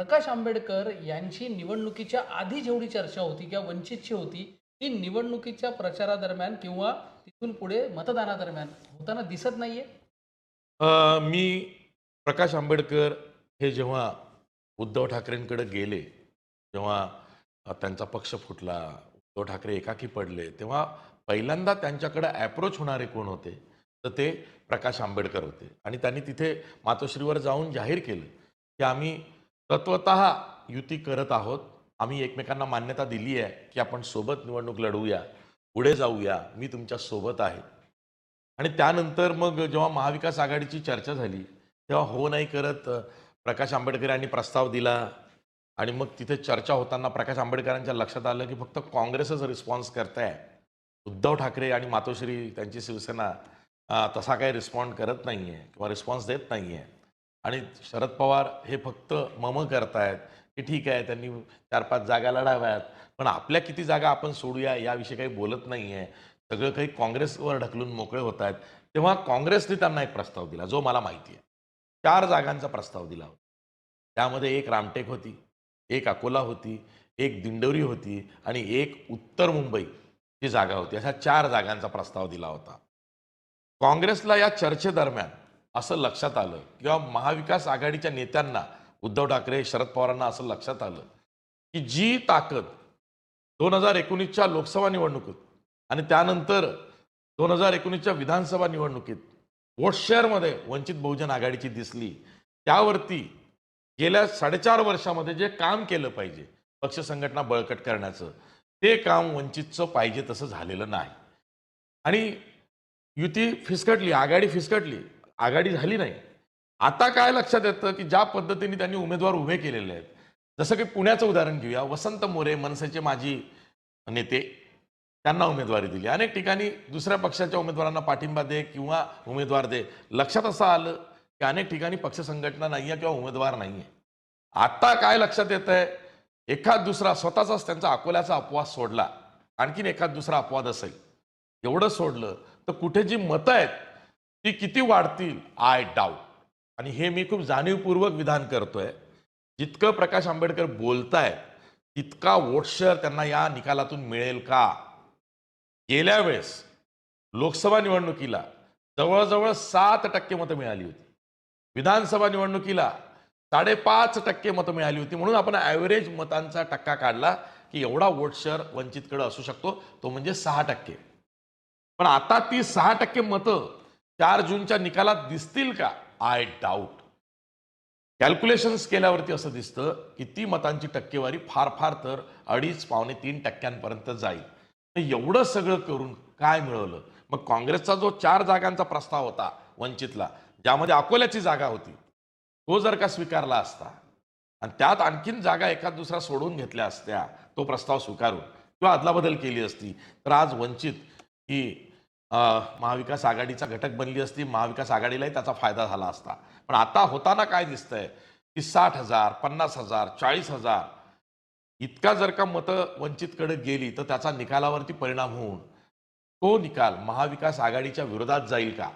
प्रकाश आंबेडकर यांची निवडणुकीच्या आधी जेवढी चर्चा होती किंवा वंचितची होती ती निवडणुकीच्या प्रचारादरम्यान किंवा तिथून पुढे मतदानादरम्यान होताना दिसत नाहीये? मी प्रकाश आंबेडकर हे जेव्हा उद्धव ठाकरेंकडे गेले जेव्हा त्यांचा पक्ष फुटला उद्धव ठाकरे एकाकी पडले तेव्हा पहिल्यांदा त्यांच्याकडे ॲप्रोच होणारे कोण होते? तर ते प्रकाश आंबेडकर होते. आणि त्यांनी तिथे मातोश्रीवर जाऊन जाहीर केलं की आम्ही तत्वत युती करत आहोत. आम्ही एकमेकांना मान्यता दिली आहे की आपण सोबत निवडणूक लढवूया पुढे जाऊया. मी तुमच्यासोबत आहे. आणि त्यानंतर मग जेव्हा महाविकास आघाडीची चर्चा झाली तेव्हा हो नाही करत प्रकाश आंबेडकर यांनी प्रस्ताव दिला. आणि मग तिथे चर्चा होताना प्रकाश आंबेडकरांच्या लक्षात आलं की फक्त काँग्रेसच रिस्पॉन्स करताय. उद्धव ठाकरे आणि मातोश्री त्यांची शिवसेना तसा काही रिस्पॉन्ड करत नाही आहे किंवा रिस्पॉन्स देत नाही आहे आणि शरद पवार हे फक्त मम करतायत की ठीक आहे त्यांनी चार पाच जागा लढाव्यात पण आपल्या किती जागा आपण सोडूया याविषयी काही बोलत नाही आहे सगळं काही काँग्रेसवर ढकलून मोकळे होत आहेत तेव्हा काँग्रेसने त्यांना एक प्रस्ताव दिला जो मला माहिती आहे चार जागांचा प्रस्ताव दिला होता. त्यामध्ये एक रामटेक होती एक अकोला होती एक दिंडोरी होती आणि एक उत्तर मुंबई ची जागा होती. अशा चार जागांचा प्रस्ताव दिला होता. काँग्रेसला या चर्चेदरम्यान असं लक्षात आलं. किंवा महाविकास आघाडीच्या नेत्यांना उद्धव ठाकरे शरद पवारांना असं लक्षात आलं की जी ताकद दोन हजार एकोणीसच्या लोकसभा निवडणुकीत आणि त्यानंतर दोन हजार एकोणीसच्या विधानसभा निवडणुकीत वोट शेअरमध्ये वंचित बहुजन आघाडीची दिसली त्यावरती गेल्या साडेचार वर्षामध्ये जे काम केलं पाहिजे पक्ष संघटना बळकट करण्याचं ते काम वंचितचं पाहिजे तसं झालेलं नाही. आणि युती फिसकटली आघाडी फिसकटली आघाडी झाली नाही. आता काय लक्षात येतं की ज्या पद्धतीने त्यांनी उमेदवार उभे केलेले आहेत. जसं की पुण्याचं उदाहरण घेऊया. वसंत मोरे मनसेचे माजी नेते त्यांना उमेदवारी दिली. अनेक ठिकाणी दुसऱ्या पक्षाच्या उमेदवारांना पाठिंबा दे किंवा उमेदवार दे. लक्षात असं आलं की अनेक ठिकाणी पक्ष संघटना नाही आहे किंवा उमेदवार नाही आहे आता काय लक्षात येत आहे एखाद दुसरा स्वतःचाच त्यांचा अकोल्याचा अपवाद सोडला. आणखीन एखाद दुसरा अपवाद असेल. एवढं सोडलं. तर कुठे जी मतं आहेत ती किती वाढतील? आय डाऊट आणि हे मी खूप जाणीवपूर्वक विधान करतोय. जितकं प्रकाश आंबेडकर बोलतायत तितका वोटशेअर त्यांना या निकालातून मिळेल का? गेल्या वेळेस लोकसभा निवडणुकीला जवळजवळ सात टक्के मतं मिळाली होती. विधानसभा निवडणुकीला साडेपाच टक्के मतं मिळाली होती. म्हणून आपण ॲव्हरेज मतांचा टक्का काढला की एवढा वोट शेअर वंचितकडे असू शकतो तो म्हणजे सहा टक्के. पण आता ती सहा टक्के मतं चार जूनच्या निकालात दिसतील का? आय डाऊट कॅल्क्युलेशन्स केल्यावरती असं दिसतं की ती मतांची टक्केवारी फार फार तर अडीच पावणे तीन टक्क्यांपर्यंत जाईल. एवढं सगळं करून काय मिळवलं? मग काँग्रेसचा जो चार जागांचा प्रस्ताव होता वंचितला ज्यामध्ये अकोल्याची जागा होती तो जर का स्वीकारला असता आणि त्यात आणखीन जागा एखाद दुसरा सोडून घेतल्या असत्या तो प्रस्ताव स्वीकारून किंवा अदलाबदल केली असती तर आज वंचित ही महाविकास आघाडीचा घटक बनली असती महाविकास आघाडीलाही त्याचा फायदा झाला असता. पण आता होताना काय दिसतंय? की साठ हजार पन्नास हजार चाळीस हजार इतका जर का मतं वंचितकडे गेली तर त्याचा निकालावरती परिणाम होऊन तो निकाल महाविकास आघाडीच्या विरोधात जाईल का?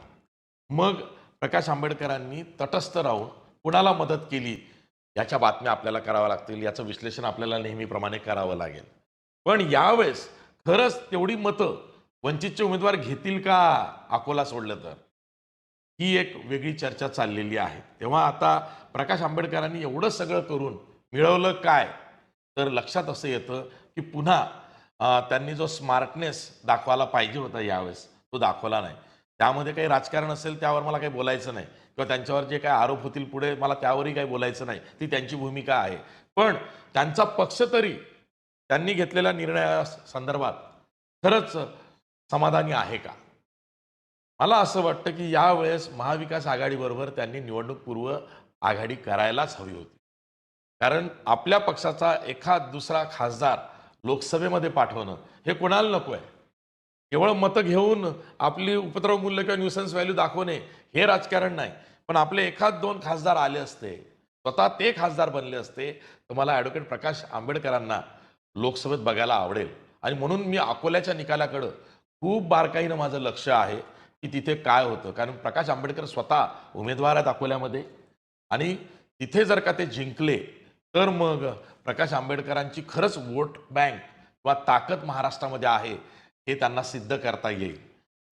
मग प्रकाश आंबेडकरांनी तटस्थ राहून कुणाला मदत केली? याच्या बातम्या आपल्याला कराव्या लागतील. याचं विश्लेषण आपल्याला नेहमीप्रमाणे करावं लागेल. पण यावेळेस खरंच तेवढी मतं वंचितचे उमेदवार घेतील का? अकोला सोडलं तर. ही एक वेगळी चर्चा चाललेली आहे. तेव्हा आता प्रकाश आंबेडकरांनी एवढं सगळं करून मिळवलं काय? तर लक्षात असं येतं की पुन्हा त्यांनी जो स्मार्टनेस दाखवायला पाहिजे होता यावेळेस तो दाखवला नाही. त्यामध्ये काही राजकारण असेल त्यावर मला काही बोलायचं नाही. किंवा त्यांच्यावर जे काही आरोप होतील पुढे मला त्यावरही काही बोलायचं नाही. ती त्यांची भूमिका आहे. पण त्यांचा पक्ष तरी त्यांनी घेतलेल्या निर्णया संदर्भात खरंच समाधानी आहे का? मला असं वाटतं की यावेळेस महाविकास आघाडीबरोबर त्यांनी निवडणूक पूर्व आघाडी करायलाच हवी होती. कारण आपल्या पक्षाचा एखाद दुसरा खासदार लोकसभेमध्ये पाठवणं हे कोणाला नको आहे? केवळ मतं घेऊन आपली उपद्रव मूल्य किंवा न्यूसन्स व्हॅल्यू दाखवणे हे राजकारण नाही. पण आपले एखाद दोन खासदार आले असते स्वतः ते खासदार बनले असते तर मला ॲडव्होकेट प्रकाश आंबेडकरांना लोकसभेत बघायला आवडेल. आणि म्हणून मी अकोल्याच्या निकालाकडं खूप बारकाईनं माझं लक्ष आहे की तिथे काय होतं. कारण प्रकाश आंबेडकर स्वतः उमेदवार आहेत अकोल्यामध्ये. आणि तिथे जर का ते जिंकले तर मग प्रकाश आंबेडकरांची खरंच वोट बँक किंवा ताकद महाराष्ट्रामध्ये आहे हे त्यांना सिद्ध करता येईल.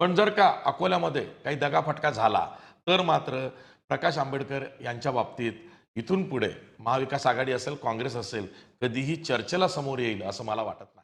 पण जर का अकोल्यामध्ये काही दगाफटका झाला तर मात्र प्रकाश आंबेडकर यांच्या बाबतीत इथून पुढे महाविकास आघाडी असेल काँग्रेस असेल कधीही चर्चेला समोर येईल असं मला वाटत नाही.